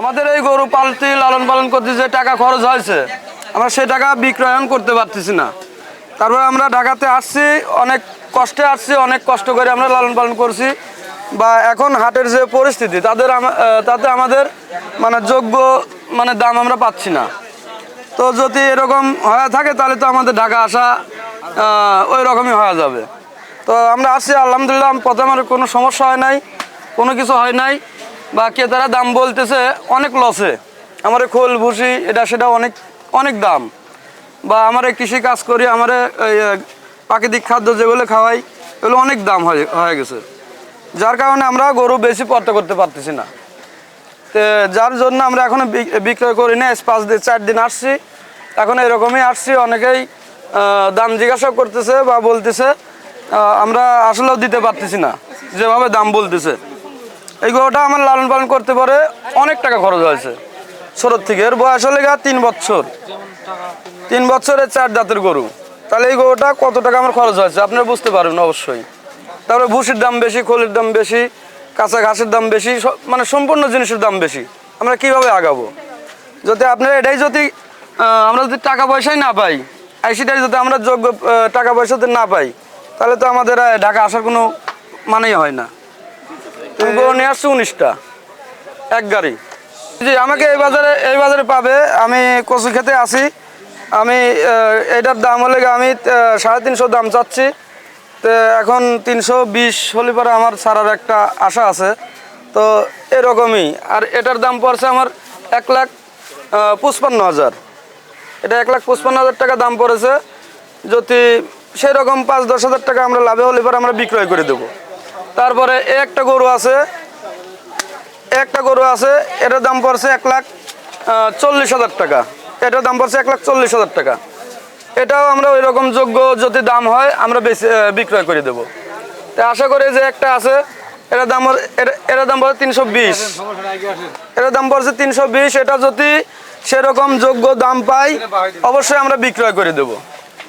আমাদের এই গরু পালতি লালন পালন করতে যে টাকা খরচ হয়েছে, আমরা সে টাকা বিক্রয়ন করতে পারতেছি না। তারপরে আমরা ঢাকাতে আসছি, অনেক কষ্টে আসছি, অনেক কষ্ট করে আমরা লালন পালন করছি। বা এখন হাটের যে পরিস্থিতি, তাদের তাতে আমাদের মানে যোগ্য মানে দাম আমরা পাচ্ছি না। তো যদি এরকম হয়ে থাকে, তাহলে তো আমাদের ঢাকা আসা ওই রকমই হয়ে যাবে। তো আমরা আসছি, আলহামদুলিল্লাহ, প্রথমে কোনো সমস্যা হয় নাই, কোনো কিছু হয় নাই। বা ক্রেতারা দাম বলতেছে, অনেক লসে আমার খোল, ভুসি, এটা সেটা অনেক অনেক দাম। বা আমার কৃষি কাজ করি, আমার প্রাকৃতিক খাদ্য যেগুলো খাওয়াই, এগুলো অনেক দাম হয়ে গেছে। যার কারণে আমরা গরু বেশি পর্ত করতে পারতেছি না। তো যার জন্য আমরা এখন বিক্রয় করি না, পাঁচ দিন, চার দিন আসছি। এখন এরকমই আসছি, অনেকেই দাম জিজ্ঞাসা করতেছে বা বলতেছে আমরা আসলেও দিতে পারতেছি না, যেভাবে দাম বলতেছে। এই গরুটা আমার লালন পালন করতে পারে, অনেক টাকা খরচ হয়েছে। ছোটোর থেকে, এর বয়স হলে গা তিন বছর। তিন বছরের চার দাঁতের গরু। তাহলে এই গরুটা কত টাকা আমার খরচ হয়েছে, আপনারা বুঝতে পারবেন অবশ্যই। তারপরে ভুসির দাম বেশি, খোলের দাম বেশি, কাঁচা ঘাসের দাম বেশি মানে সম্পূর্ণ জিনিসের দাম বেশি। আমরা কীভাবে আগাবো? যদি আপনারা এটাই যদি আমরা যদি টাকা পয়সাই না পাই আইসিটাই যদি আমরা যোগ্য টাকা পয়সা যদি না পাই, তাহলে তো আমাদের ঢাকা আসার কোনো মানেই হয় না। তুমি গরু উনিশটা। এক গাড়ি। জি, আমাকে এই বাজারে এই বাজারে পাবে। আমি কচু খেতে আসি আমি এটার দাম হলে আমি সাড়ে তিনশো দাম চাচ্ছি। তো এখন তিনশো বিশ হলে পরে আমার ছাড়ার একটা আশা আছে। তো এরকমই। আর এটার দাম পড়ছে আমার এক লাখ পঁচপান্ন হাজার। এটা এক লাখ পঁচপান্ন হাজার টাকা দাম পড়েছে। যদি সেই রকম পাঁচ দশ হাজার টাকা আমরা লাভে হলে পরে আমরা বিক্রয় করে দেবো। তারপরে একটা গরু আছে, একটা গরু আছে, এটার দাম পড়ছে এক লাখ চল্লিশ হাজার টাকা। এটার দাম পড়ছে এক লাখ চল্লিশ হাজার টাকা। এটাও আমরা ওই রকম যোগ্য যদি দাম হয়, আমরা বেশি বিক্রয় করে দেবো। তা আশা করি যে একটা আছে, এটার দাম এটার দাম পড়ছে তিনশো বিশ। এটার দাম পড়ছে তিনশো বিশ, এটা যদি সেরকম যোগ্য দাম পাই, অবশ্যই আমরা বিক্রয় করে দেব।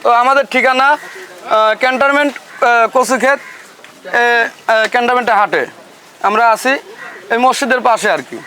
তো আমাদের ঠিকানা ক্যান্টনমেন্ট কচুক্ষেত ক্যান্টনমেন্টে হাটে। আমরা আছি এই মসজিদের পাশে আর কি।